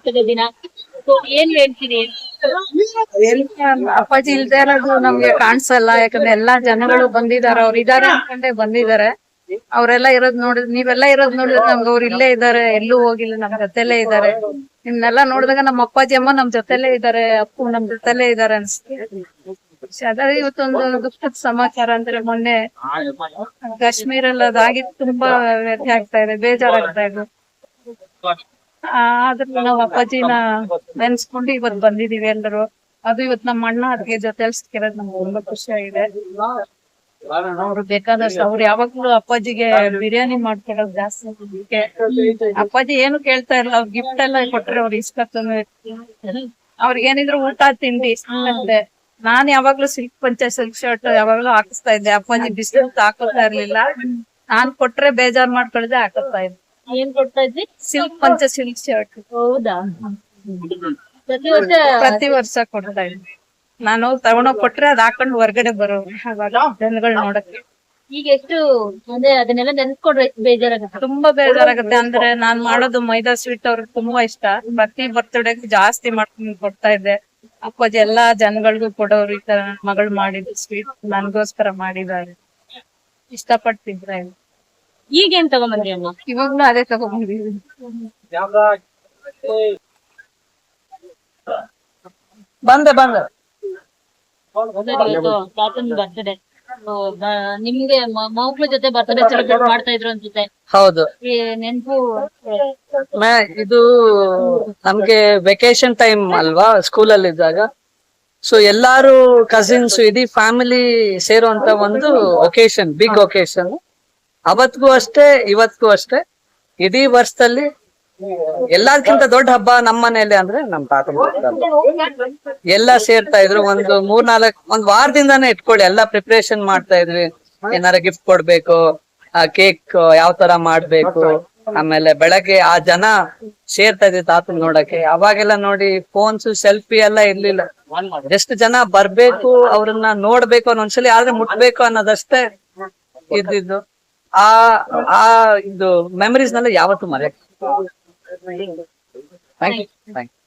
Birthday ದಿನ. ಏನ್ ಹೇಳ್ತೀನಿ ಅಪ್ಪಾಜಿ, ಇಲ್ದೆ ಇರೋದು ನಮ್ಗೆ ಕಾಣಿಸಲ್ಲ. ಯಾಕಂದ್ರೆ ಎಲ್ಲಾ ಜನಗಳು ಬಂದಿದಾರೆ ಅವ್ರು ಇದಾರೆ ಅನ್ಕೊಂಡೆ ಬಂದಿದ್ದಾರೆ. ಅವರೆಲ್ಲ ಇರೋದ್ ನೋಡಿದ್, ನೀವೆಲ್ಲ ಇರೋದ್ ನೋಡಿದ್ರೆ ನಮ್ಗೆ ಅವ್ರು ಇಲ್ಲೇ ಇದಾರೆ, ಎಲ್ಲೂ ಹೋಗಿಲ್ಲ, ನಮ್ ಜೊತೆಲೇ ಇದಾರೆ. ನಿಮ್ನೆಲ್ಲ ನೋಡಿದಾಗ ನಮ್ಮ ಅಪ್ಪಾಜಿ ಅಮ್ಮ ನಮ್ ಜೊತೆಲೇ ಇದಾರೆ, ಅಪ್ಪು ನಮ್ ಜೊತೆಲೇ ಇದಾರೆ ಅನ್ಸುತ್ತೆ. ಅದೇ ಇವತ್ತೊಂದು ದುಃಖದ ಸಮಾಚಾರ ಅಂದ್ರೆ ಮೊನ್ನೆ ಕಾಶ್ಮೀರಲ್ಲಿ ಅದಾಗಿ ತುಂಬಾ ವ್ಯಥೆ ಆಗ್ತಾ ಇದೆ, ಬೇಜಾರಾಗ್ತಾ ಇದೆ. ಆದ್ರೆ ನಾವ್ ಅಪ್ಪಾಜಿನ ನೆನ್ಸ್ಕೊಂಡು ಇವತ್ ಬಂದಿದೀವಿ ಎಲ್ಲರೂ. ಅದು ಇವತ್ ನಮ್ಮ ಅಣ್ಣ ಅದ್ಗೆ ಜೊತೆ ಸಿಕ್ಕಿರೋದ್ ನಮ್ಗೆ ತುಂಬಾ ಖುಷಿ ಆಗಿದೆ. ಅವ್ರು ಬೇಕಾದಷ್ಟು ಅವ್ರು ಯಾವಾಗ್ಲೂ ಅಪ್ಪಾಜಿಗೆ ಬಿರಿಯಾನಿ ಮಾಡ್ಕೊಡೋದು ಜಾಸ್ತಿ ಅಪ್ಪಾಜಿ ಏನು ಕೇಳ್ತಾ ಇಲ್ಲ, ಅವ್ರ ಗಿಫ್ಟ್ ಎಲ್ಲ ಕೊಟ್ರೆ ಅವ್ರು ಇಷ್ಟ ಅವ್ರಿಗೆ ಏನಿದ್ರು ಊಟ, ತಿಂಡಿ ಅಂತೆ. ನಾನ್ ಯಾವಾಗ್ಲೂ ಸಿಲ್ಕ್ ಪಂಚೆ, ಸಿಲ್ಕ್ ಶರ್ಟ್ ಯಾವಾಗ್ಲೂ ಹಾಕಿಸ್ತಾ ಇದ್ದೆ. ಅಪ್ಪಾಜಿ ಬಿಸಿಲು ಹಾಕೋತಾ ಇರ್ಲಿಲ್ಲ. ನಾನ್ ಕೊಟ್ರೆ ಬೇಜಾರ್ ಮಾಡ್ಕೊಳ್ದೆ ಹಾಕೋತಾ ಇದ್ದೆ. ಏನ್ ಕೊಡ್ತಾ ಇದ್ರಿ? ಸಿಲ್ಕ್ ಪಂಚೆ ಸಿಲ್ಕ್ ಶರ್ಟ್ ಹೌದಾ? ಪ್ರತಿ ವರ್ಷ ಪ್ರತಿ ವರ್ಷ ಕೊಡ್ತಾ ಇದ್ವಿ. ನಾನು ತಗೊಂಡೋಗ್ ಕೊಟ್ರೆ ಅದ್ ಹಾಕೊಂಡು ಹೊರಗಡೆ ಬರೋ ಅವಾಗ ಜನಗಳು ನೋಡಕ್ಕೆ. ಈಗ ಎಷ್ಟು ಅಂದ್ರೆ ಅದನ್ನೆಲ್ಲ ನೆನ್ಸ್ಕೊಂಡ್ರೆ ಬೇಜಾರಾಗುತ್ತೆ. ತುಂಬಾ ಬೇಜಾರಾಗುತ್ತೆ. ಅಂದ್ರೆ ನಾನ್ ಮಾಡೋದು ಮೈದಾ ಸ್ವೀಟ್ ಅವ್ರಿಗೆ ತುಂಬಾ ಇಷ್ಟ. ಪ್ರತಿ ಬರ್ತ್ಡೇ ಜಾಸ್ತಿ ಮಾಡ್ಕೊಂಡು ಕೊಡ್ತಾ ಇದ್ದೆ. ಅಪ್ಪಾಜಿ ಎಲ್ಲಾ ಜನಗಳಿಗೂ ಕೊಡೋರು ಈ ತರ ಮಗಳು ಮಾಡಿದ್ರು ಸ್ವೀಟ್ ನನ್ಗೋಸ್ಕರ ಮಾಡಿದ್ದಾರೆ. ಇಷ್ಟ ತಿಂತಾ ಇದ್ದೆ ಈಗ ಏನ್ ತಗೊಂಬಂದ್ರಿ ಅಮ್ಮ? ಇವಾಗ್ಲೂ ಅದೇ ತಗೊಂಡಿದೀವಿ ಬಂದೆ ಬಂದೆ. ತಾತನ್ ಬರ್ತ್ಡೇ ನಿಮ್ಗೆ ಮಕ್ಳ ಜೊತೆ ಬರ್ತಡೇ ಸೆಲೆಬ್ರೇಟ್ ಮಾಡ್ತಾ ಇದ್ರು ಅನ್ಸುತ್ತೆ. ಹೌದು. ನೆನಪು? ನೆನ್ಪು ಇದು ನಮ್ಗೆ ವೆಕೇಶನ್ ಟೈಮ್ ಅಲ್ವಾ ಸ್ಕೂಲ್ ಅಲ್ಲಿ ಇದ್ದಾಗ. ಸೊ ಎಲ್ಲಾರು ಕಸಿನ್ಸ್ ಇಡೀ ಫ್ಯಾಮಿಲಿ ಸೇರುವಂತ ಒಂದು ಒಕೇಶನ್ ಬಿಗ್ ಒಕೇಶನ್ ಅವತ್ಗೂ ಅಷ್ಟೇ, ಇವತ್ಗೂ ಅಷ್ಟೇ. ಇಡೀ ವರ್ಷದಲ್ಲಿ ಎಲ್ಲದಕ್ಕಿಂತ ದೊಡ್ಡ ಹಬ್ಬ ನಮ್ಮ ಮನೆಯಲ್ಲಿ ಅಂದ್ರೆ ನಮ್ ತಾತನ. ಎಲ್ಲ ಸೇರ್ತಾ ಇದ್ರು. ಒಂದು ಮೂರ್ ನಾಲ್ಕ್ ಒಂದ್ ವಾರದಿಂದಾನೇ ಇಟ್ಕೊಳ್ಳಿ. ಎಲ್ಲಾ ಪ್ರಿಪರೇಷನ್ ಮಾಡ್ತಾ ಇದ್ವಿ. ಏನಾರ ಗಿಫ್ಟ್ ಕೊಡ್ಬೇಕು, ಆ ಕೇಕ್ ಯಾವ ತರ ಮಾಡ್ಬೇಕು. ಆಮೇಲೆ ಬೆಳಗ್ಗೆ ಆ ಜನ ಸೇರ್ತಾ ಇದ್ವಿ ತಾತನ್ ನೋಡಕ್ಕೆ. ಅವಾಗೆಲ್ಲ ನೋಡಿ ಫೋನ್ಸ್ ಸೆಲ್ಫಿ ಎಲ್ಲ ಇರ್ಲಿಲ್ಲ. ಎಷ್ಟು ಜನ ಬರ್ಬೇಕು, ಅವ್ರನ್ನ ನೋಡ್ಬೇಕು ಅನ್ನೋ ಒಂದ್ಸಲಿ, ಆದ್ರೆ ಮುಟ್ಬೇಕು ಅನ್ನೋದಷ್ಟೇ ಇದ್ದಿದ್ದು. ಆ ಆ ಇದು ಮೆಮರೀಸ್ ನೆಲ್ಲ ಯಾವತ್ತು ಮರೆಯಕ್ ಥ್ಯಾಂಕ್ ಯು ಥ್ಯಾಂಕ್ ಯು